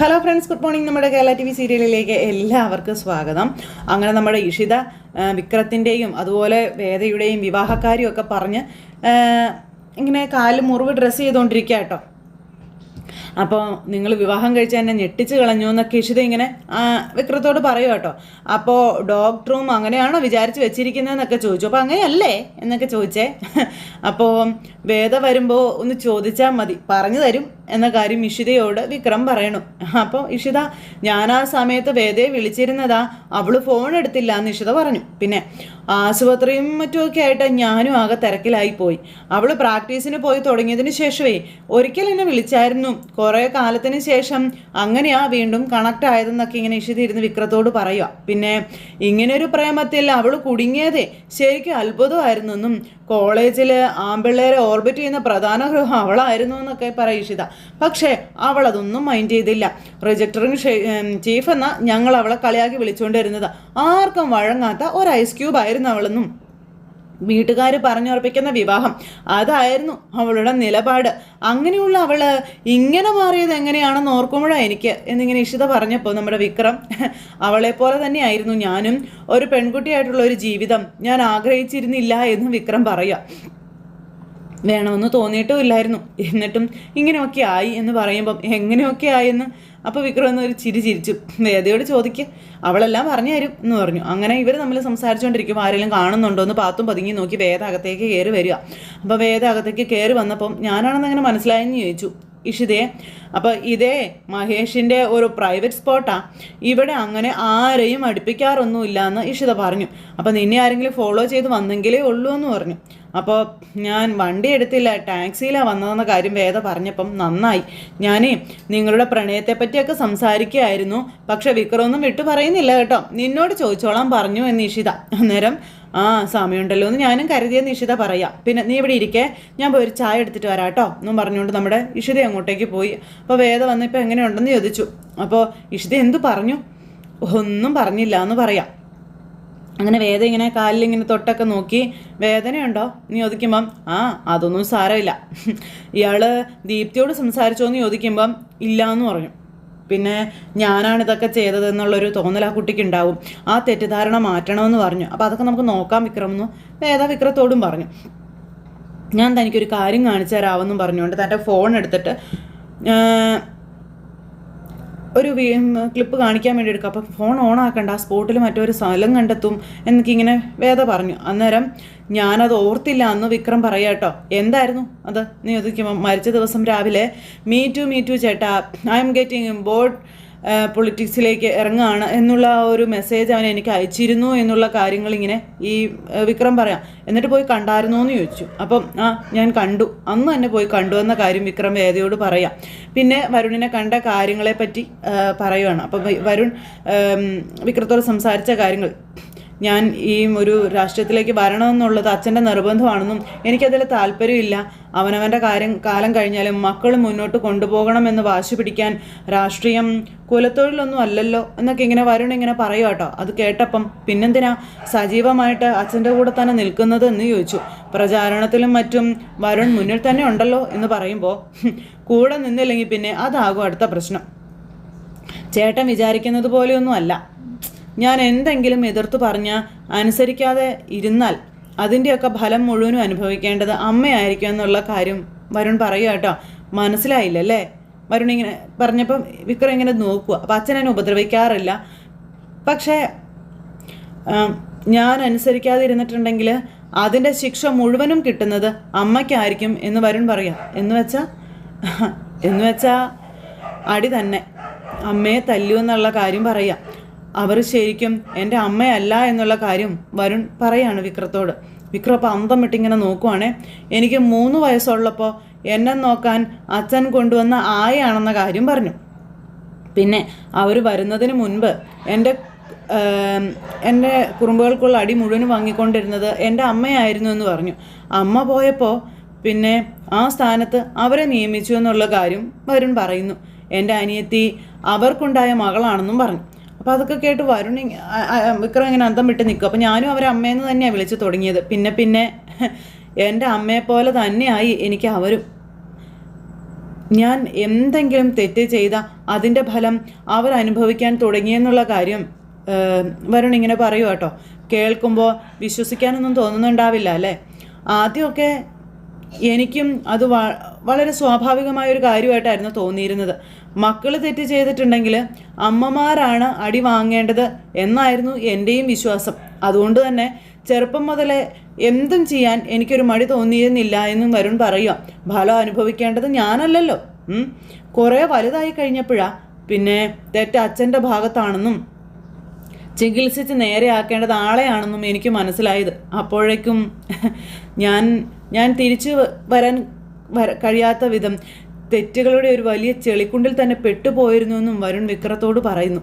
Hello friends good morning നമ്മുടെ Kerala T V സീരിയലിലേക്ക് എല്ലാവർക്കും സ്വാഗതം. അങ്ങനെ നമ്മുടെ ഇഷിത വിക്രത്തിന്റെയും അതുപോലെ വേദയുടെയും വിവാഹക്കാരിയും ഒക്കെ പറഞ്ഞ് ഇങ്ങനെ കാൽ മുറിവ് ഡ്രസ്സ് ചെയ്തുകൊണ്ടിരിക്കുക കേട്ടോ. അപ്പോൾ നിങ്ങൾ വിവാഹം കഴിച്ച് എന്നെ ഞെട്ടിച്ച് കളഞ്ഞു എന്നൊക്കെ ഇഷിത ഇങ്ങനെ വിക്രത്തോട് പറയൂ കേട്ടോ. അപ്പോൾ ഡോക്ടറും അങ്ങനെയാണോ വിചാരിച്ച് വെച്ചിരിക്കുന്നതെന്നൊക്കെ ചോദിച്ചു. അപ്പോൾ അങ്ങനെയല്ലേ എന്നൊക്കെ ചോദിച്ചേ. അപ്പോൾ വേദ വരുമ്പോൾ ഒന്ന് ചോദിച്ചാൽ മതി. പറഞ്ഞു തരും. എന്ന കാര്യം ഇഷിതയോട് വിക്രം പറയണു. അപ്പോൾ ഇഷിത ഞാൻ ആ സമയത്ത് വേദയെ വിളിച്ചിരുന്നതാ. അവൾ ഫോൺ എടുത്തില്ല എന്ന് ഇഷിത പറഞ്ഞു. പിന്നെ ആശുപത്രിയും മറ്റുമൊക്കെ ആയിട്ട് ഞാനും ആകെ തിരക്കിലായി പോയി. അവൾ പ്രാക്ടീസിന് പോയി തുടങ്ങിയതിന് ശേഷമേ ഒരിക്കൽ എന്നെ വിളിച്ചായിരുന്നു. കുറേ കാലത്തിന് ശേഷം അങ്ങനെയാ വീണ്ടും കണക്ട് ആയതെന്നൊക്കെ ഇങ്ങനെ ഇഷിത ഇരുന്ന് വിക്രത്തോട് പറയുക പിന്നെ ഇങ്ങനൊരു പ്രേമത്തിൽ അവൾ കുടുങ്ങിയതേ ശരിക്കും അത്ഭുതമായിരുന്നു എന്നും കോളേജിൽ ആമ്പിള്ളേരെ ഓർബിറ്റ് ചെയ്യുന്ന പ്രധാന ഗൃഹം അവളായിരുന്നു എന്നൊക്കെ പറയും ഇഷിത. പക്ഷേ അവൾ അതൊന്നും മൈൻഡ് ചെയ്തില്ല റിജക്ടറിങ് ചീഫ് എന്ന ഞങ്ങൾ അവളെ കളിയാക്കി വിളിച്ചുകൊണ്ടിരുന്നത്. ആർക്കും വഴങ്ങാത്ത ഒരു ഐസ് ക്യൂബ് ആയിരുന്നു അവളെന്നും. വീട്ടുകാർ പറഞ്ഞുറപ്പിക്കുന്ന വിവാഹം. അതായിരുന്നു അവളുടെ നിലപാട്. അങ്ങനെയുള്ള അവൾ ഇങ്ങനെ മാറിയത് എങ്ങനെയാണെന്ന് ഓർക്കുമ്പോഴാണ് എനിക്ക് എന്നിങ്ങനെ ഇഷിത പറഞ്ഞപ്പോൾ നമ്മുടെ വിക്രം അവളെ പോലെ തന്നെയായിരുന്നു. ഞാനും ഒരു പെൺകുട്ടിയായിട്ടുള്ള ഒരു ജീവിതം. ഞാൻ ആഗ്രഹിച്ചിരുന്നില്ല എന്ന് വിക്രം പറയുക. വേണമെന്ന് തോന്നിയിട്ടും ഇല്ലായിരുന്നു. എന്നിട്ടും ഇങ്ങനെയൊക്കെ ആയി എന്ന് പറയുമ്പം എങ്ങനെയൊക്കെ ആയെന്ന് അപ്പോൾ വിക്രം എന്നൊരു ചിരി ചിരിച്ചു. വേദയോട് ചോദിക്കുക അവളെല്ലാം പറഞ്ഞു തരും എന്ന് പറഞ്ഞു. അങ്ങനെ ഇവർ നമ്മൾ സംസാരിച്ചുകൊണ്ടിരിക്കും ആരെങ്കിലും കാണുന്നുണ്ടോ എന്ന് പാത്തും പതുങ്ങി നോക്കി വേദ അകത്തേക്ക് കയറി വരിക. അപ്പോൾ വേദ അകത്തേക്ക് കയറി വന്നപ്പം ഞാനാണെന്ന് അങ്ങനെ മനസ്സിലായെന്ന് ചോദിച്ചു. ഇഷിതയെ അപ്പോൾ ഇതേ മഹേഷിന്റെ ഒരു പ്രൈവറ്റ് സ്പോട്ടാ ഇവിടെ അങ്ങനെ ആരെയും അടുപ്പിക്കാറൊന്നുമില്ല എന്ന് ഇഷിത പറഞ്ഞു. അപ്പോൾ നിന്നെ ആരെങ്കിലും ഫോളോ ചെയ്ത് വന്നെങ്കിലേ ഉള്ളൂ എന്ന് പറഞ്ഞു. അപ്പോൾ ഞാൻ വണ്ടി എടുത്തില്ല ടാക്സിയിലാണ് വന്നതെന്ന കാര്യം വേദ പറഞ്ഞപ്പം നന്നായി. ഞാനേ നിങ്ങളുടെ പ്രണയത്തെ പറ്റിയൊക്കെ സംസാരിക്കുകയായിരുന്നു. പക്ഷെ വിക്രമൊന്നും വിട്ടു പറയുന്നില്ല കേട്ടോ. നിന്നോട് ചോദിച്ചോളാം പറഞ്ഞു എന്ന് ഇഷിത. അന്നേരം ആ സമയമുണ്ടല്ലോ എന്ന് ഞാനും കരുതിയ നിഷിത പറയാം. പിന്നെ നീ ഇവിടെ ഇരിക്കേ ഞാൻ പോയി ഒരു ചായ എടുത്തിട്ട് വരാം കേട്ടോ എന്നും പറഞ്ഞുകൊണ്ട് നമ്മുടെ ഇഷിത അങ്ങോട്ടേക്ക് പോയി. അപ്പോൾ വേദ വന്നിപ്പോൾ എങ്ങനെയുണ്ടെന്ന് ചോദിച്ചു. അപ്പോൾ ഇഷിത എന്തു പറഞ്ഞു? ഒന്നും പറഞ്ഞില്ല എന്ന് പറയാം. അങ്ങനെ വേദ ഇങ്ങനെ കാലിൽ ഇങ്ങനെ തൊട്ടൊക്കെ നോക്കി വേദനയുണ്ടോ? നീ ചോദിക്കുമ്പം ആ അതൊന്നും സാരമില്ല. ഇയാൾ ദീപ്തിയോട് സംസാരിച്ചോ എന്ന് ചോദിക്കുമ്പം ഇല്ല എന്ന് പറഞ്ഞു. പിന്നെ ഞാനാണ് ഇതൊക്കെ ചെയ്തത് എന്നുള്ളൊരു തോന്നൽ ആ കുട്ടിക്ക് ഉണ്ടാവും ആ തെറ്റിദ്ധാരണ മാറ്റണമെന്ന് പറഞ്ഞു. അപ്പോൾ അതൊക്കെ നമുക്ക് നോക്കാം വിക്രം എന്ന് വേദ വിക്രത്തോടും പറഞ്ഞു. ഞാൻ തനിക്കൊരു കാര്യം കാണിച്ചു തരാമെന്നും പറഞ്ഞുകൊണ്ട് തന്റെ ഫോൺ എടുത്തിട്ട് ഒരു ക്ലിപ്പ് കാണിക്കാൻ വേണ്ടി എടുക്കുക അപ്പം ഫോൺ ഓൺ ആക്കണ്ട. ആ സ്പോട്ടിൽ മറ്റൊരു സ്ഥലം കണ്ടെത്തും എന്നൊക്കെ ഇങ്ങനെ വേദ പറഞ്ഞു. അന്നേരം ഞാനത് ഓർത്തില്ല. അന്ന് വിക്രം പറയാം കേട്ടോ എന്തായിരുന്നു അത്? നീ ഒതുക്കുമ്പോൾ മരിച്ച ദിവസം രാവിലെ മീ ടു മീ ടു ചേട്ടാ. ഐ എം ഗെറ്റിംഗ് ബോർഡ് പൊളിറ്റിക്സിലേക്ക് ഇറങ്ങുകയാണ് എന്നുള്ള ഒരു മെസ്സേജ് അവൻ എനിക്ക് അയച്ചിരുന്നു എന്നുള്ള കാര്യങ്ങൾ ഇങ്ങനെ ഈ വിക്രം പറയാം. എന്നിട്ട് പോയി കണ്ടായിരുന്നു എന്ന് ചോദിച്ചു. അപ്പം ആ ഞാൻ കണ്ടു. അന്ന് തന്നെ പോയി കണ്ടു എന്ന കാര്യം വിക്രം വേദയോട് പറയാം. പിന്നെ വരുണിനെ കണ്ട കാര്യങ്ങളെപ്പറ്റി പറയുവാണ്. അപ്പം വരുൺ വിക്രത്തോട് സംസാരിച്ച കാര്യങ്ങൾ. ഞാൻ ഈ ഒരു രാഷ്ട്രീയത്തിലേക്ക് വരണമെന്നുള്ളത് അച്ഛന്റെ നിർബന്ധമാണെന്നും എനിക്കതിൽ താല്പര്യമില്ല. അവനവന്റെ കാര്യം കാലം കഴിഞ്ഞാലും മക്കൾ മുന്നോട്ട് കൊണ്ടുപോകണമെന്ന് വാശി പിടിക്കാൻ രാഷ്ട്രീയം കുലത്തൊഴിലൊന്നും അല്ലല്ലോ എന്നൊക്കെ ഇങ്ങനെ വരുൺ ഇങ്ങനെ പറയുക കേട്ടോ. അത് കേട്ടപ്പം പിന്നെന്തിനാ സജീവമായിട്ട് അച്ഛന്റെ കൂടെ തന്നെ നിൽക്കുന്നത് എന്ന് ചോദിച്ചു. പ്രചാരണത്തിലും മറ്റും വരുൺ മുന്നിൽ തന്നെ ഉണ്ടല്ലോ എന്ന് പറയുമ്പോൾ കൂടെ നിന്നില്ലെങ്കിൽ പിന്നെ അതാകും അടുത്ത പ്രശ്നം. ചേട്ടൻ വിചാരിക്കുന്നത് പോലെയൊന്നും അല്ല. ഞാൻ എന്തെങ്കിലും എതിർത്തു പറഞ്ഞാൽ അനുസരിക്കാതെ ഇരുന്നാൽ അതിന്റെയൊക്കെ ഫലം മുഴുവനും അനുഭവിക്കേണ്ടത് അമ്മയായിരിക്കും എന്നുള്ള കാര്യം വരുൺ പറയുക കേട്ടോ. മനസ്സിലായില്ലല്ലേ? വരുൺ ഇങ്ങനെ പറഞ്ഞപ്പം വിക്രം ഇങ്ങനെ നോക്കുക അപ്പം അച്ഛൻ എന്നെ ഉപദ്രവിക്കാറില്ല. പക്ഷേ ഞാൻ അനുസരിക്കാതെ ഇരുന്നിട്ടുണ്ടെങ്കിൽ അതിന്റെ ശിക്ഷ മുഴുവനും കിട്ടുന്നത് അമ്മയ്ക്കായിരിക്കും എന്ന് വരുൺ പറയാം. എന്ന് വെച്ചാൽ എന്ന് വെച്ചാൽ അടി തന്നെ. അമ്മയെ തല്ലു എന്നുള്ള കാര്യം പറയാം. അവർ ശരിക്കും എന്റെ അമ്മയല്ല എന്നുള്ള കാര്യം വരുൺ പറയാണ് വിക്രത്തോട്. വിക്രം അപ്പം അന്തം വിട്ടിങ്ങനെ നോക്കുവാണേ എനിക്ക് മൂന്ന് വയസ്സുള്ളപ്പോൾ എന്നെ നോക്കാൻ അച്ഛൻ കൊണ്ടുവന്ന ആയാണെന്ന കാര്യം പറഞ്ഞു. പിന്നെ അവർ വരുന്നതിന് മുൻപ് എന്റെ എന്റെ കുറുമ്പുകൾക്കുള്ള അടി മുഴുവൻ വാങ്ങിക്കൊണ്ടിരുന്നത് എന്റെ അമ്മയായിരുന്നു എന്ന് പറഞ്ഞു. അമ്മ പോയപ്പോൾ പിന്നെ ആ സ്ഥാനത്ത് അവരെ നിയമിച്ചു എന്നുള്ള കാര്യം വരുൺ പറയുന്നു. എന്റെ അനിയത്തി അവർക്കുണ്ടായ മകളാണെന്നും പറഞ്ഞു. അപ്പോൾ അതൊക്കെ കേട്ട് ആ- വിക്രം ഇങ്ങനെ അന്തം വിട്ട് നിൽക്കും. അപ്പോൾ ഞാനും അവരെ അമ്മയെന്ന് തന്നെയാണ് വിളിച്ചു തുടങ്ങിയത്. പിന്നെ പിന്നെ എന്റെ അമ്മയെ പോലെ തന്നെയായി എനിക്ക് അവരും. ഞാൻ എന്തെങ്കിലും തെറ്റ് ചെയ്ത അതിന്റെ ഫലം അവർ അനുഭവിക്കാൻ തുടങ്ങിയെന്നുള്ള കാര്യം വരുൺ ഇങ്ങനെ പറയൂ കേട്ടോ. കേൾക്കുമ്പോൾ വിശ്വസിക്കാനൊന്നും തോന്നുന്നുണ്ടാവില്ല അല്ലേ? ആദ്യമൊക്കെ എനിക്കും അത് വളരെ സ്വാഭാവികമായ ഒരു കാര്യമായിട്ടായിരുന്നു തോന്നിയിരുന്നത്. മക്കൾ തെറ്റ് ചെയ്തിട്ടുണ്ടെങ്കിൽ അമ്മമാരാണ് അടി വാങ്ങേണ്ടത് എന്നായിരുന്നു എന്റെയും വിശ്വാസം. അതുകൊണ്ട് തന്നെ ചെറുപ്പം മുതലേ എന്തും ചെയ്യാൻ എനിക്കൊരു മടി തോന്നിയിരുന്നില്ല എന്നും വരുൺ പറയുക. ഫലം അനുഭവിക്കേണ്ടത് ഞാനല്ലല്ലോ. കുറേ വലുതായി കഴിഞ്ഞപ്പോഴാ പിന്നെ തെറ്റ് അച്ഛന്റെ ഭാഗത്താണെന്നും ചികിത്സിച്ച് നേരെയാക്കേണ്ടത് ആളെയാണെന്നും എനിക്ക് മനസ്സിലായത്. അപ്പോഴേക്കും ഞാൻ ഞാൻ തിരിച്ചു വരാൻ വര കഴിയാത്ത വിധം തെറ്റുകളുടെ ഒരു വലിയ ചെളിക്കുണ്ടിൽ തന്നെ പെട്ടുപോയിരുന്നു എന്നും വരുൺ വിക്രത്തോട് പറയുന്നു.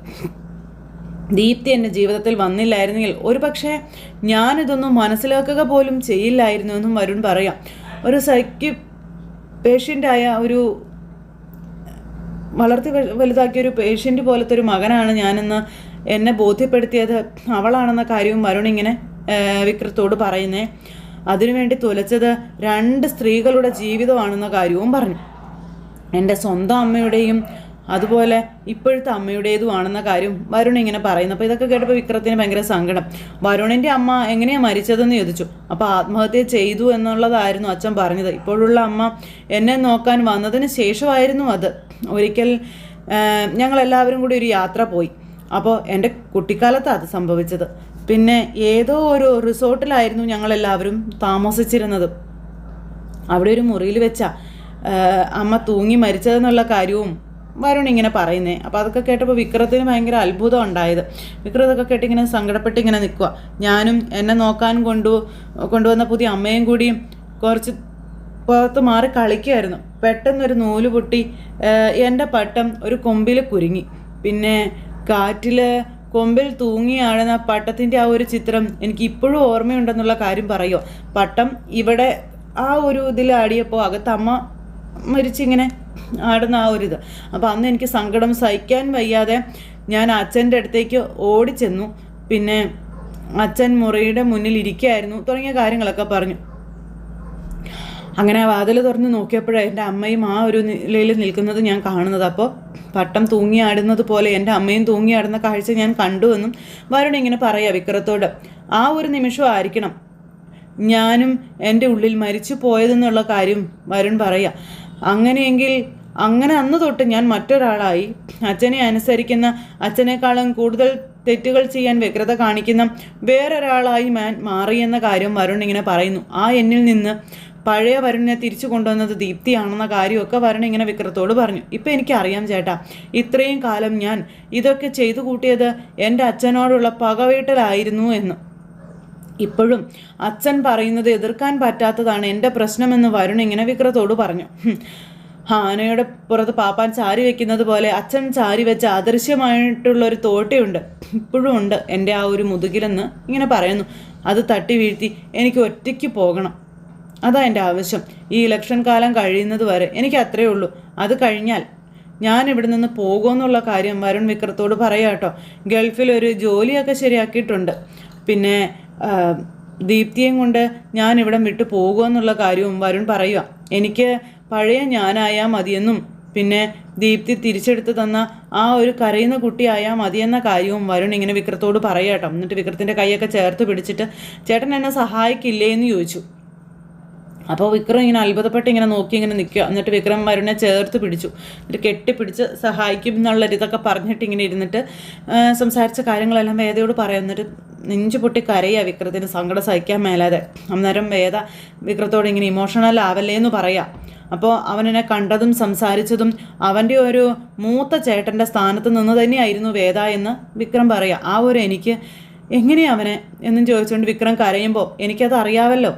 ദീപ്തി എന്റെ ജീവിതത്തിൽ വന്നില്ലായിരുന്നെങ്കിൽ ഒരു പക്ഷേ ഞാനിതൊന്നും മനസ്സിലാക്കുക പോലും ചെയ്യില്ലായിരുന്നു എന്നും വരുൺ പറയാം. ഒരു സൈക്യു പേഷ്യന്റായ ഒരു വളർത്തി വലുതാക്കിയ ഒരു പേഷ്യന്റ് പോലത്തെ ഒരു മകനാണ് ഞാനെന്ന് എന്നെ ബോധ്യപ്പെടുത്തിയത് അവളാണെന്ന കാര്യവും വരുൺ ഇങ്ങനെ വിക്രത്തോട് പറയുന്നേ. അതിനുവേണ്ടി തുലച്ചത് രണ്ട് സ്ത്രീകളുടെ ജീവിതമാണെന്ന കാര്യവും പറഞ്ഞു. എന്റെ സ്വന്തം അമ്മയുടെയും അതുപോലെ ഇപ്പോഴത്തെ അമ്മയുടേതുമാണെന്ന കാര്യം വരുൺ ഇങ്ങനെ പറയുന്നു. അപ്പോൾ ഇതൊക്കെ കേട്ടപ്പോൾ വിക്രത്തിന് ഭയങ്കര സങ്കടം. വരുണിന്റെ അമ്മ എങ്ങനെയാണ് മരിച്ചതെന്ന് ചോദിച്ചു. അപ്പോൾ ആത്മഹത്യ ചെയ്തു എന്നുള്ളതായിരുന്നു അച്ഛൻ പറഞ്ഞത്. ഇപ്പോഴുള്ള അമ്മ എന്നെ നോക്കാൻ വന്നതിന് ശേഷമായിരുന്നു അത്. ഒരിക്കൽ ഞങ്ങളെല്ലാവരും കൂടി ഒരു യാത്ര പോയി. അപ്പോൾ എന്റെ കുട്ടിക്കാലത്താണ് അത് സംഭവിച്ചത്. പിന്നെ ഏതോ ഒരു റിസോർട്ടിലായിരുന്നു ഞങ്ങളെല്ലാവരും താമസിച്ചിരുന്നത്. അവിടെ ഒരു മുറിയിൽ വെച്ച അമ്മ തൂങ്ങി മരിച്ചതെന്നുള്ള കാര്യവും വരുൺ ഇങ്ങനെ പറയുന്നേ. അപ്പോൾ അതൊക്കെ കേട്ടപ്പോൾ വിക്രത്തിന് ഭയങ്കര അത്ഭുതം ഉണ്ടായത്. വിക്രം ഇതൊക്കെ സങ്കടപ്പെട്ട് ഇങ്ങനെ നിൽക്കുക ഞാനും എന്നെ നോക്കാൻ കൊണ്ടു കൊണ്ടുവന്ന പുതിയ അമ്മയും കൂടിയും കുറച്ച് പുറത്ത് മാറി കളിക്കുമായിരുന്നു പെട്ടെന്നൊരു നൂൽ പൊട്ടി എന്റെ പട്ടം ഒരു കൊമ്പിൽ കുരുങ്ങി. പിന്നെ കാറ്റിൽ കൊമ്പിൽ തൂങ്ങിയാണെന്ന പട്ടത്തിന്റെ ആ ഒരു ചിത്രം എനിക്ക് ഇപ്പോഴും ഓർമ്മയുണ്ടെന്നുള്ള കാര്യം പറയുമോ പട്ടം ഇവിടെ ആ ഒരു ഇതിൽ ആടിയപ്പോൾ അകത്ത് അമ്മ മരിച്ചിങ്ങനെ ആടുന്ന ആ ഒരു ഇത് അപ്പോൾ അന്ന് എനിക്ക് സങ്കടം സഹിക്കാൻ വയ്യാതെ ഞാൻ അച്ഛന്റെ അടുത്തേക്ക് ഓടിച്ചെന്നു. പിന്നെ അച്ഛൻ മുറിയുടെ മുന്നിൽ ഇരിക്കുകയായിരുന്നു തുടങ്ങിയ കാര്യങ്ങളൊക്കെ പറഞ്ഞു. അങ്ങനെ ആ വാതിൽ തുറന്ന് നോക്കിയപ്പോഴാണ് എന്റെ അമ്മയും ആ ഒരു നിലയിൽ നിൽക്കുന്നത് ഞാൻ കാണുന്നത്. അപ്പോൾ പട്ടം തൂങ്ങിയാടുന്നത് പോലെ എന്റെ അമ്മയും തൂങ്ങിയാടുന്ന കാഴ്ച ഞാൻ കണ്ടുവെന്നും വരുൺ ഇങ്ങനെ പറയാം വിക്രത്തോട്. ആ ഒരു നിമിഷം ആയിരിക്കണം ഞാനും എന്റെ ഉള്ളിൽ മരിച്ചു പോയതെന്നുള്ള കാര്യം വരുൺ പറയാം. അങ്ങനെയെങ്കിൽ അങ്ങനെ അന്ന് തൊട്ട് ഞാൻ മറ്റൊരാളായി. അച്ഛനെ അനുസരിക്കുന്ന അച്ഛനേക്കാളും കൂടുതൽ തെറ്റുകൾ ചെയ്യാൻ വ്യഗ്രത കാണിക്കുന്ന വേറൊരാളായി ഞാൻ മാറിയെന്ന കാര്യം വരുൺ ഇങ്ങനെ പറയുന്നു. ആ എന്നിൽ നിന്ന് പഴയ വരുണിനെ തിരിച്ചു കൊണ്ടുവന്നത് ദീപ്തിയാണെന്ന കാര്യമൊക്കെ വരുൺ ഇങ്ങനെ വിക്രത്തോട് പറഞ്ഞു. ഇപ്പം എനിക്കറിയാം ചേട്ടാ ഇത്രയും കാലം ഞാൻ ഇതൊക്കെ ചെയ്തു കൂട്ടിയത് എന്റെ അച്ഛനോടുള്ള പകവീട്ടലായിരുന്നു എന്ന്. ഇപ്പോഴും അച്ഛൻ പറയുന്നത് എതിർക്കാൻ പറ്റാത്തതാണ് എന്റെ പ്രശ്നമെന്ന് വരുൺ ഇങ്ങനെ വിക്രത്തോട് പറഞ്ഞു. ആനയുടെ പുറത്ത് പാപ്പാൻ ചാരി വെക്കുന്നത് പോലെ അച്ഛൻ ചാരി വെച്ച അദൃശ്യമായിട്ടുള്ള ഒരു തോട്ടയുണ്ട്. ഇപ്പോഴും ഉണ്ട് എന്റെ ആ ഒരു മുതുകിലെന്ന് ഇങ്ങനെ പറയുന്നു. അത് തട്ടി വീഴ്ത്തി എനിക്ക് ഒറ്റയ്ക്ക് പോകണം. അതാ എന്റെ ആവശ്യം. ഈ ഇലക്ഷൻ കാലം കഴിയുന്നത് വരെ എനിക്ക് അത്രയേ ഉള്ളൂ. അത് കഴിഞ്ഞാൽ ഞാൻ ഇവിടെ നിന്ന് പോകുമെന്നുള്ള കാര്യം വരുൺ വിക്രത്തോട് പറയാട്ടോ. ഗൾഫിൽ ഒരു ജോലിയൊക്കെ ശരിയാക്കിയിട്ടുണ്ട്. പിന്നെ ദീപ്തിയും കൊണ്ട് ഞാൻ ഇവിടം വിട്ടു പോകുമെന്നുള്ള കാര്യവും വരുൺ പറയുക എനിക്ക് പഴയ ഞാനായാൽ മതിയെന്നും പിന്നെ ദീപ്തി തിരിച്ചെടുത്ത് തന്ന ആ ഒരു കരയുന്ന കുട്ടിയായാൽ മതിയെന്ന കാര്യവും വരുൺ ഇങ്ങനെ വിക്രത്തോട് പറയട്ടോ എന്നിട്ട് വിക്രത്തിന്റെ കൈയൊക്കെ ചേർത്ത് പിടിച്ചിട്ട് ചേട്ടൻ എന്നെ സഹായിക്കില്ലേ? എന്ന് ചോദിച്ചു. അപ്പോൾ വിക്രം ഇങ്ങനെ അത്ഭുതപ്പെട്ട് ഇങ്ങനെ നോക്കി ഇങ്ങനെ നിൽക്കുക. എന്നിട്ട് വിക്രം വരുണെ ചേർത്ത് പിടിച്ചു. എന്നിട്ട് കെട്ടിപ്പിടിച്ച് സഹായിക്കും എന്നുള്ള ഇതൊക്കെ പറഞ്ഞിട്ട് ഇങ്ങനെ ഇരുന്നിട്ട് സംസാരിച്ച കാര്യങ്ങളെല്ലാം വേദയോട് പറയാം. എന്നിട്ട് നെഞ്ചു പൊട്ടി കരയുക വിക്രത്തിന് സങ്കടം സഹിക്കാൻ മേലാതെ. അന്നേരം വേദ വിക്രത്തോട് ഇങ്ങനെ ഇമോഷണൽ ആവല്ലേ എന്ന് പറയാം. അപ്പോൾ അവനെന്നെ കണ്ടതും സംസാരിച്ചതും അവന്റെ ഒരു മൂത്ത ചേട്ടന്റെ സ്ഥാനത്ത് നിന്ന് തന്നെയായിരുന്നു വേദ എന്ന് വിക്രം പറയുക ആ ഒരു എനിക്ക് എങ്ങനെയാ അവനെ എന്നും ചോദിച്ചുകൊണ്ട് വിക്രം കരയുമ്പോൾ എനിക്കത് അറിയാവല്ലോ.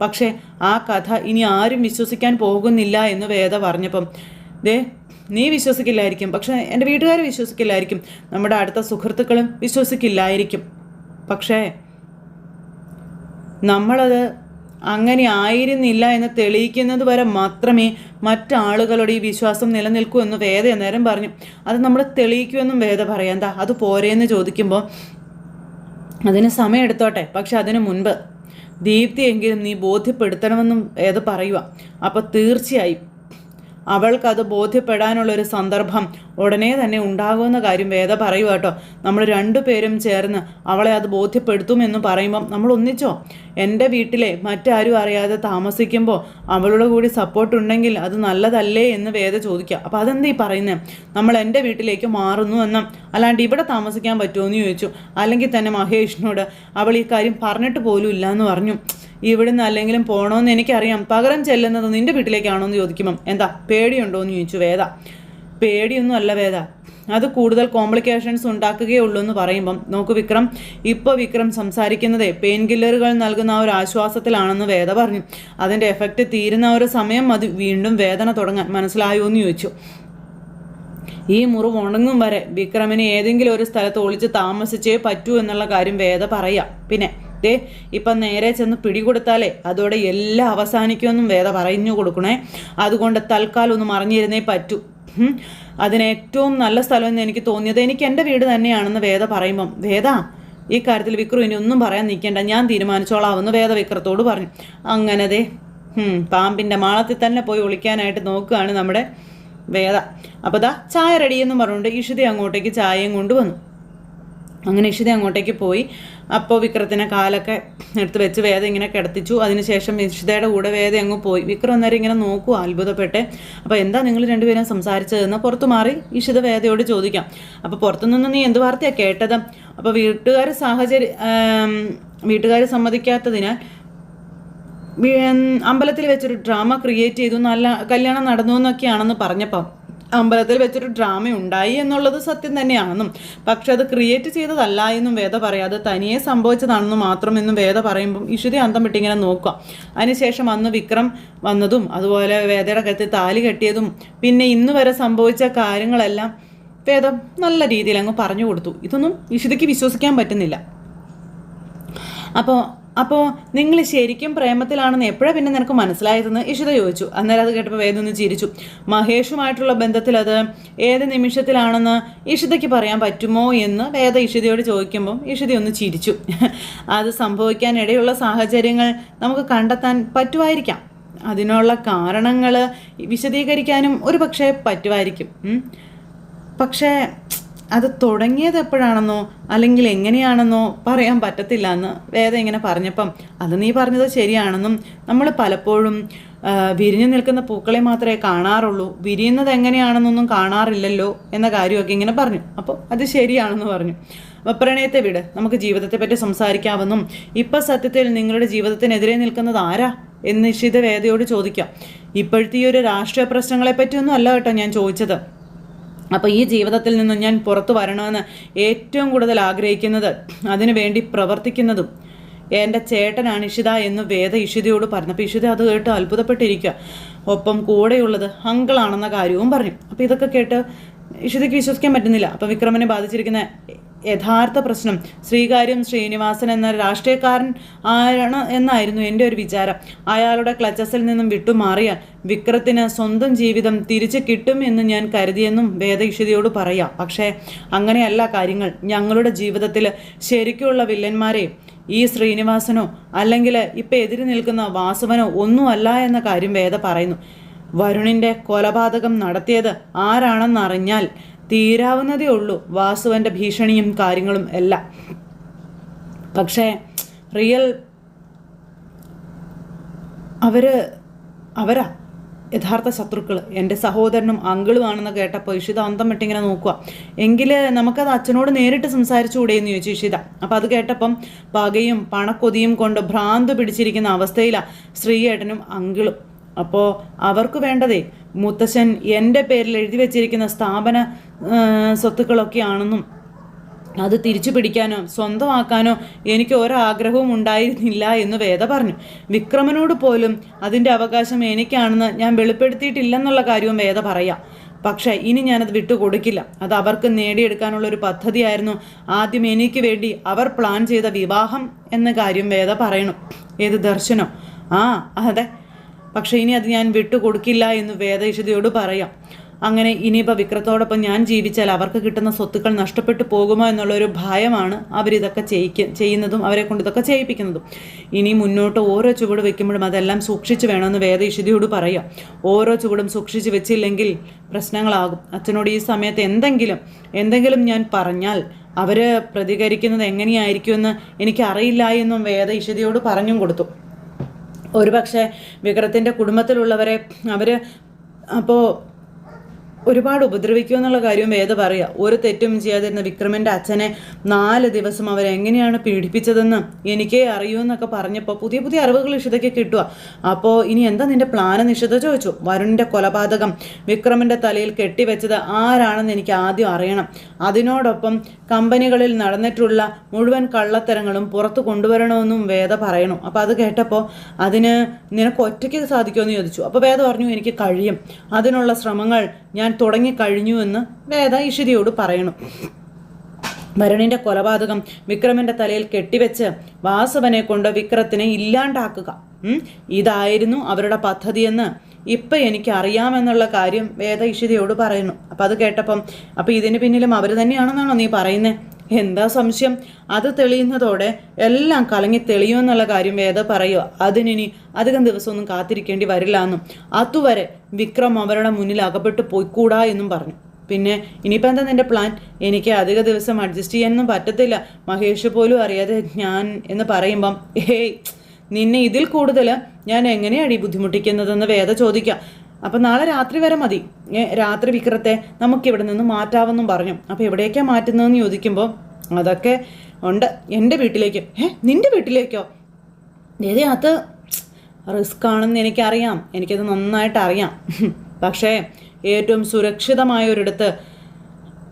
പക്ഷേ ആ കഥ ഇനി ആരും വിശ്വസിക്കാൻ പോകുന്നില്ല എന്ന് വേദ പറഞ്ഞപ്പം ദേ നീ വിശ്വസിക്കില്ലായിരിക്കും. പക്ഷേ എന്റെ വീട്ടുകാർ വിശ്വസിക്കില്ലായിരിക്കും. നമ്മുടെ അടുത്ത സുഹൃത്തുക്കളും വിശ്വസിക്കില്ലായിരിക്കും. പക്ഷേ നമ്മളത് അങ്ങനെ ആയിരുന്നില്ല എന്ന് തെളിയിക്കുന്നത് വരെ മാത്രമേ മറ്റാളുകളുടെ ഈ വിശ്വാസം നിലനിൽക്കൂ എന്ന് വേദ നേരം പറഞ്ഞു. അത് നമ്മൾ തെളിയിക്കുമെന്നും വേദ പറയാം. എന്താ അത് പോരേന്ന് ചോദിക്കുമ്പോൾ അതിന് സമയമെടുത്തോട്ടെ പക്ഷെ അതിനു മുൻപ് ദീപ്തിയെങ്കിലും നീ ബോധ്യപ്പെടുത്തണമെന്നും ഏത് പറയുക അപ്പോൾ തീർച്ചയായും അവൾക്കത് ബോധ്യപ്പെടാനുള്ളൊരു സന്ദർഭം ഉടനെ തന്നെ ഉണ്ടാകുമെന്ന കാര്യം വേദ പറയുക കേട്ടോ. നമ്മൾ രണ്ടുപേരും ചേർന്ന് അവളെ അത് ബോധ്യപ്പെടുത്തുമെന്ന് പറയുമ്പം നമ്മൾ ഒന്നിച്ചോ? എന്റെ വീട്ടിലെ മറ്റാരും അറിയാതെ താമസിക്കുമ്പോൾ അവളുടെ കൂടി സപ്പോർട്ട് ഉണ്ടെങ്കിൽ അത് നല്ലതല്ലേ എന്ന് വേദ ചോദിക്കുക. അപ്പോൾ അതെന്താ ഈ പറയുന്നത് നമ്മൾ എന്റെ വീട്ടിലേക്ക് മാറുന്നു എന്നും അല്ലാണ്ട് ഇവിടെ താമസിക്കാൻ പറ്റുമോ എന്ന് ചോദിച്ചു. അല്ലെങ്കിൽ തന്നെ മഹേഷിനോട് അവൾ ഈ കാര്യം പറഞ്ഞിട്ട് പോലും ഇല്ല എന്ന് പറഞ്ഞു. ഇവിടുന്ന് അല്ലെങ്കിലും പോകണമെന്ന് എനിക്കറിയാം. പകരം ചെല്ലുന്നത് നിന്റെ വീട്ടിലേക്കാണോ എന്ന് ചോദിക്കുമ്പം എന്താ പേടിയുണ്ടോ എന്ന് ചോദിച്ചു വേദ. പേടിയൊന്നും അല്ല വേദ. അത് കൂടുതൽ കോംപ്ലിക്കേഷൻസ് ഉണ്ടാക്കുകയുള്ളൂ എന്ന് പറയുമ്പം നോക്ക് വിക്രം ഇപ്പോൾ വിക്രം സംസാരിക്കുന്നതേ പെയിൻ കില്ലറുകൾ നൽകുന്ന ഒരു ആശ്വാസത്തിലാണെന്ന് വേദ പറഞ്ഞു. അതിന്റെ എഫക്റ്റ് തീരുന്ന ഒരു സമയം അത് വീണ്ടും വേദന തുടങ്ങാൻ മനസ്സിലായോ എന്ന് ചോദിച്ചു. ഈ മുറിവ് ഉണങ്ങും വരെ വിക്രമിനെ ഏതെങ്കിലും ഒരു സ്ഥലത്ത് ഒളിച്ച് താമസിച്ചേ പറ്റൂ എന്നുള്ള കാര്യം വേദ പറയാം. പിന്നെ ദേ ഇപ്പം നേരെ ചെന്ന് പിടികൊടുത്താലേ അതോടെ എല്ലാം അവസാനിക്കുമെന്നും വേദ പറഞ്ഞു കൊടുക്കണേ. അതുകൊണ്ട് തൽക്കാലം ഒന്ന് മറിഞ്ഞിരുന്നേ പറ്റൂ. അതിനേറ്റവും നല്ല സ്ഥലം എന്ന് എനിക്ക് തോന്നിയത് എനിക്ക് എന്റെ വീട് തന്നെയാണെന്ന് വേദ പറയുമ്പം വേദ ഈ കാര്യത്തിൽ വിക്രു ഇനി ഒന്നും പറയാൻ നിൽക്കേണ്ട. ഞാൻ തീരുമാനിച്ചോളാമെന്ന് വേദ വിക്രത്തോട് പറഞ്ഞു. അങ്ങനെ ദേ. ഉം, പാമ്പിന്റെ മാളത്തിൽ തന്നെ പോയി ഒളിക്കാനായിട്ട് നോക്കുകയാണ് നമ്മുടെ വേദ. അപ്പോൾ ദാ ചായ റെഡിയെന്നും പറഞ്ഞുകൊണ്ട് ഇഷിത അങ്ങോട്ടേക്ക് ചായയും കൊണ്ടുവന്നു. അങ്ങനെ ഇഷിത അങ്ങോട്ടേക്ക് പോയി. അപ്പോൾ വിക്രത്തിനെ കാലൊക്കെ എടുത്ത് വെച്ച് വേദ ഇങ്ങനെ കിടത്തിച്ചു. അതിനുശേഷം ഇഷിതയുടെ കൂടെ വേദ അങ്ങ് പോയി. വിക്രം അന്നേരം ഇങ്ങനെ നോക്കൂ അത്ഭുതപ്പെട്ട്. അപ്പോൾ എന്താ നിങ്ങൾ രണ്ടുപേരും സംസാരിച്ചതെന്ന് പുറത്തു മാറി ഇഷിത വേദയോട് ചോദിക്കാം. അപ്പോൾ പുറത്തുനിന്ന് നീ എന്ത് വാർത്തയാണ് കേട്ടത്? അപ്പോൾ വീട്ടുകാർ സാഹചര്യം വീട്ടുകാർ സമ്മതിക്കാത്തതിനാൽ അമ്പലത്തിൽ വെച്ചൊരു ഡ്രാമ ക്രിയേറ്റ് ചെയ്തു. നല്ല കല്യാണം നടന്നു എന്നൊക്കെയാണെന്ന് പറഞ്ഞപ്പം അമ്പലത്തിൽ വെച്ചൊരു ഡ്രാമ ഉണ്ടായി എന്നുള്ളത് സത്യം തന്നെയാണെന്നും. പക്ഷെ അത് ക്രിയേറ്റ് ചെയ്തതല്ല എന്നും വേദ പറയാതെ തനിയെ സംഭവിച്ചതാണെന്നും മാത്രമെന്നും വേദ പറയുമ്പം ഇഷുതി അന്തം വിട്ടിങ്ങനെ നോക്കുക. അതിനുശേഷം അന്ന് വിക്രം വന്നതും അതുപോലെ വേദയുടെ കഴുത്തിൽ താലി കെട്ടിയതും പിന്നെ ഇന്ന് വരെ സംഭവിച്ച കാര്യങ്ങളെല്ലാം വേദം നല്ല രീതിയിൽ അങ്ങ് പറഞ്ഞു കൊടുത്തു. ഇതൊന്നും ഇഷുതിക്ക് വിശ്വസിക്കാൻ പറ്റുന്നില്ല. അപ്പോൾ അപ്പോൾ നിങ്ങൾ ശരിക്കും പ്രേമത്തിലാണെന്ന് എപ്പോഴാണ് പിന്നെ നിനക്ക് മനസ്സിലായതെന്ന് ഇഷിത ചോദിച്ചു. അന്നേരം അത് കേട്ടപ്പോൾ വേദൊന്ന് ചിരിച്ചു. മഹേഷുമായിട്ടുള്ള ബന്ധത്തിൽ അത് ഏത് നിമിഷത്തിലാണെന്ന് ഇഷിതയ്ക്ക് പറയാൻ പറ്റുമോ എന്ന് വേദ ഇഷിതയോട് ചോദിക്കുമ്പോൾ ഇഷിത ഒന്ന് ചിരിച്ചു. അത് സംഭവിക്കാനിടയുള്ള സാഹചര്യങ്ങൾ നമുക്ക് കണ്ടെത്താൻ പറ്റുമായിരിക്കാം. അതിനുള്ള കാരണങ്ങൾ വിശദീകരിക്കാനും ഒരു പക്ഷേ പറ്റുമായിരിക്കും. പക്ഷേ അത് തുടങ്ങിയത് എപ്പോഴാണെന്നോ അല്ലെങ്കിൽ എങ്ങനെയാണെന്നോ പറയാൻ പറ്റത്തില്ല എന്ന് വേദം ഇങ്ങനെ പറഞ്ഞപ്പം അത് നീ പറഞ്ഞത് ശരിയാണെന്നും നമ്മൾ പലപ്പോഴും വിരിഞ്ഞു നിൽക്കുന്ന പൂക്കളെ മാത്രമേ കാണാറുള്ളൂ. വിരിയുന്നത് എങ്ങനെയാണെന്നൊന്നും കാണാറില്ലല്ലോ എന്ന കാര്യമൊക്കെ ഇങ്ങനെ പറഞ്ഞു. അപ്പോൾ അത് ശരിയാണെന്ന് പറഞ്ഞു. പ്രണയത്തെ വിട് നമുക്ക് ജീവിതത്തെ പറ്റി സംസാരിക്കാമെന്നും ഇപ്പം സത്യത്തിൽ നിങ്ങളുടെ ജീവിതത്തിനെതിരെ നിൽക്കുന്നത് ആരാ എന്ന് നിശ്ചിത വേദയോട് ചോദിക്കാം. ഇപ്പോഴത്തെ ഈ ഒരു രാഷ്ട്രീയ പ്രശ്നങ്ങളെ പറ്റിയൊന്നും അല്ല കേട്ടോ ഞാൻ ചോദിച്ചത്. അപ്പോൾ ഈ ജീവിതത്തിൽ നിന്നും ഞാൻ പുറത്തു വരണമെന്ന് ഏറ്റവും കൂടുതൽ ആഗ്രഹിക്കുന്നത് അതിനു വേണ്ടി പ്രവർത്തിക്കുന്നതും എന്റെ ചേട്ടനാണ് ഇഷിത എന്ന് വേദ ഇഷിതയോട് പറഞ്ഞപ്പോൾ ഇഷിത അത് കേട്ട് അത്ഭുതപ്പെട്ടിരിക്കുക. ഒപ്പം കൂടെയുള്ളത് അങ്കിളാണെന്ന കാര്യവും പറഞ്ഞു. അപ്പോൾ ഇതൊക്കെ കേട്ട് ഇഷിതയ്ക്ക് വിശ്വസിക്കാൻ പറ്റുന്നില്ല. അപ്പോൾ വിക്രമനെ ബാധിച്ചിരിക്കുന്ന യഥാർത്ഥ പ്രശ്നം. ശ്രീകാര്യം ശ്രീനിവാസൻ എന്ന രാഷ്ട്രീയക്കാരൻ ആണ് എന്നായിരുന്നു എന്റെ ഒരു വിചാരം. അയാളുടെ ക്ലച്ചസിൽ നിന്നും വിട്ടുമാറിയാൽ വിക്രത്തിന് സ്വന്തം ജീവിതം തിരിച്ചു കിട്ടും എന്ന് ഞാൻ കരുതിയെന്നും വേദയിഷിതയോട് പറയാം. പക്ഷേ അങ്ങനെയല്ല കാര്യങ്ങൾ. ഞങ്ങളുടെ ജീവിതത്തിൽ ശരിക്കുള്ള വില്ലന്മാരെ ഈ ശ്രീനിവാസനോ അല്ലെങ്കിൽ ഇപ്പം എതിരി നിൽക്കുന്ന വാസുവനോ ഒന്നുമല്ല എന്ന കാര്യം വേദ പറയുന്നു. വരുണിന്റെ കൊലപാതകം നടത്തിയത് ആരാണെന്നറിഞ്ഞാൽ തീരാവുന്നതേ ഉള്ളൂ വാസുവന്റെ ഭീഷണിയും കാര്യങ്ങളും എല്ലാം. പക്ഷേ റിയൽ അവർ അവരാ യഥാർത്ഥ ശത്രുക്കൾ എന്റെ സഹോദരനും അങ്കിളുമാണെന്ന് കേട്ടപ്പോൾ ഇഷിത അന്തം വിട്ടിങ്ങനെ നോക്കുക എങ്കിൽ നമുക്കത് അച്ഛനോട് നേരിട്ട് സംസാരിച്ചുകൂടെ എന്ന് ചോദിച്ചു ഇഷിത. അപ്പോൾ അത് കേട്ടപ്പം പകയും പണക്കൊതിയും കൊണ്ട് ഭ്രാന്ത് പിടിച്ചിരിക്കുന്ന അവസ്ഥയിലാണ് ശ്രീയേട്ടനും അങ്കിളും. അപ്പോൾ അവർക്ക് വേണ്ടതേ മുത്തശ്ശൻ എന്റെ പേരിൽ എഴുതി വെച്ചിരിക്കുന്ന സ്ഥാപന സ്വത്തുക്കളൊക്കെയാണെന്നും അത് തിരിച്ചു പിടിക്കാനോ സ്വന്തമാക്കാനോ എനിക്ക് ഒരാഗ്രഹവും ഉണ്ടായിരുന്നില്ല എന്ന് വേദ പറഞ്ഞു. വിക്രമനോട് പോലും അതിന്റെ അവകാശം എനിക്കാണെന്ന് ഞാൻ വെളിപ്പെടുത്തിയിട്ടില്ലെന്നുള്ള കാര്യവും വേദ പറയാം. പക്ഷേ ഇനി ഞാനത് വിട്ടുകൊടുക്കില്ല. അത് അവർക്ക് നേടിയെടുക്കാനുള്ള ഒരു പദ്ധതിയായിരുന്നു. ആദ്യം എനിക്ക് വേണ്ടി അവർ പ്ലാൻ ചെയ്ത വിവാഹം എന്ന കാര്യം വേദ പറയണം. ഏത് ദർശനം? ആ അതെ. പക്ഷേ ഇനി അത് ഞാൻ വിട്ടുകൊടുക്കില്ല എന്ന് വേദയിഷിതയോട് പറയാം. അങ്ങനെ ഇനിയിപ്പോൾ വിക്രത്തോടൊപ്പം ഞാൻ ജീവിച്ചാൽ അവർക്ക് കിട്ടുന്ന സ്വത്തുക്കൾ നഷ്ടപ്പെട്ടു പോകുമോ എന്നുള്ളൊരു ഭയമാണ് അവരിതൊക്കെ ചെയ്യിക്ക ചെയ്യുന്നതും അവരെ കൊണ്ട് ഇതൊക്കെ ചെയ്യിപ്പിക്കുന്നതും. ഇനി മുന്നോട്ട് ഓരോ ചുവട് വെക്കുമ്പോഴും അതെല്ലാം സൂക്ഷിച്ച് വേണമെന്ന് വേദ പറയാം. ഓരോ ചുവടും സൂക്ഷിച്ച് വെച്ചില്ലെങ്കിൽ പ്രശ്നങ്ങളാകും. അച്ഛനോട് ഈ സമയത്ത് എന്തെങ്കിലും എന്തെങ്കിലും ഞാൻ പറഞ്ഞാൽ അവർ പ്രതികരിക്കുന്നത് എങ്ങനെയായിരിക്കുമെന്ന് എനിക്കറിയില്ല എന്നും വേദ ഇഷിതയോട് പറഞ്ഞും കൊടുത്തു. ഒരുപക്ഷെ വിക്രത്തിന്റെ കുടുംബത്തിലുള്ളവരെ അവർ അപ്പോൾ ഒരുപാട് ഉപദ്രവിക്കുക എന്നുള്ള കാര്യം വേദ പറയുക. ഒരു തെറ്റും ചെയ്യാതിരുന്ന വിക്രമന്റെ അച്ഛനെ നാല് ദിവസം അവരെങ്ങനെയാണ് പീഡിപ്പിച്ചതെന്ന് എനിക്കേ അറിയൂ എന്നൊക്കെ പറഞ്ഞപ്പോൾ പുതിയ പുതിയ അറിവുകൾ ഇഷിതയ്ക്ക് കിട്ടുക അപ്പോൾ ഇനി എന്താ നിന്റെ പ്ലാൻ നിഷിത ചോദിച്ചു. വരുണിന്റെ കൊലപാതകം വിക്രമന്റെ തലയിൽ കെട്ടിവെച്ചത് ആരാണെന്ന് എനിക്ക് ആദ്യം അറിയണം. അതിനോടൊപ്പം കമ്പനികളിൽ നടന്നിട്ടുള്ള മുഴുവൻ കള്ളത്തരങ്ങളും പുറത്തു കൊണ്ടുവരണമെന്നും വേദ പറയണു. അപ്പോൾ അത് കേട്ടപ്പോൾ അതിന് നിനക്ക് ഒറ്റയ്ക്ക് സാധിക്കുമെന്ന് ചോദിച്ചു. അപ്പോൾ വേദ പറഞ്ഞു എനിക്ക് കഴിയും. അതിനുള്ള ശ്രമങ്ങൾ ഞാൻ തുടങ്ങിക്കഴിഞ്ഞു എന്ന് വേദ ഇഷിതയോട് പറയണം. വരുണിന്റെ കൊലപാതകം വിക്രമന്റെ തലയിൽ കെട്ടിവെച്ച് വാസവനെ കൊണ്ട് വിക്രത്തിനെ ഇല്ലാണ്ടാക്കുക. ഇതായിരുന്നു അവരുടെ പദ്ധതിയെന്ന് ഇപ്പം എനിക്ക് അറിയാമെന്നുള്ള കാര്യം വേദ ഇഷിതയോട് പറയുന്നു. അപ്പം അത് കേട്ടപ്പം അപ്പം ഇതിന് പിന്നിലും അവർ തന്നെയാണെന്നാണോ നീ പറയുന്നത് എന്താ സംശയം? അത് തെളിയുന്നതോടെ എല്ലാം കലങ്ങി തെളിയുമെന്നുള്ള കാര്യം വേദ പറയുക. അതിനി അധികം ദിവസമൊന്നും കാത്തിരിക്കേണ്ടി വരില്ല എന്നും. അതുവരെ വിക്രം അവരുടെ മുന്നിൽ അകപ്പെട്ടു പോയിക്കൂടാ എന്നും പറഞ്ഞു. പിന്നെ ഇനിയിപ്പോൾ എന്താ നിന്റെ പ്ലാൻ എനിക്ക് അധിക ദിവസം അഡ്ജസ്റ്റ് ചെയ്യാനൊന്നും പറ്റത്തില്ല. മഹേഷ് പോലും അറിയാതെ ഞാൻ എന്ന് പറയുമ്പം ഏയ് നിന്നെ ഇതിൽ കൂടുതൽ ഞാൻ എങ്ങനെയാണ് ഈ ബുദ്ധിമുട്ടിക്കുന്നതെന്ന് വേദ ചോദിക്കാം. അപ്പം നാളെ രാത്രി വരെ മതി. രാത്രി വിക്രത്തെ നമുക്കിവിടെ നിന്ന് മാറ്റാമെന്നും പറഞ്ഞു. അപ്പോൾ എവിടേക്കാണ് മാറ്റുന്നതെന്ന് ചോദിക്കുമ്പോൾ അതൊക്കെ ഉണ്ട് എന്റെ വീട്ടിലേക്ക്. ഏ നിന്റെ വീട്ടിലേക്കോ? ഏത് അത് റിസ്ക് ആണെന്ന് എനിക്കറിയാം. എനിക്കത് നന്നായിട്ട് അറിയാം. പക്ഷേ ഏറ്റവും സുരക്ഷിതമായ ഒരിടത്ത്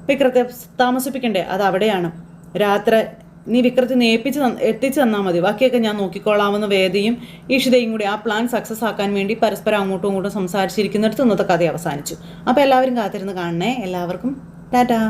വിക്രത്തെ താമസിപ്പിക്കണ്ടേ? അത് അവിടെയാണ്. രാത്രി നീ വിക്രത്തിന് ഏൽപ്പിച്ച് എത്തിച്ചു തന്നാൽ മതി. ബാക്കിയൊക്കെ ഞാൻ നോക്കിക്കോളാമെന്ന് വേദിയും ഈഷിതയും കൂടി ആ പ്ലാൻ സക്സസ് ആക്കാൻ വേണ്ടി പരസ്പരം അങ്ങോട്ടും ഇങ്ങോട്ടും സംസാരിച്ചിരിക്കുന്നിടത്ത് ഇന്നത്തെ കഥ അവസാനിച്ചു. അപ്പോൾ എല്ലാവരും കാത്തിരുന്ന് കാണണേ. എല്ലാവർക്കും ടാറ്റാ.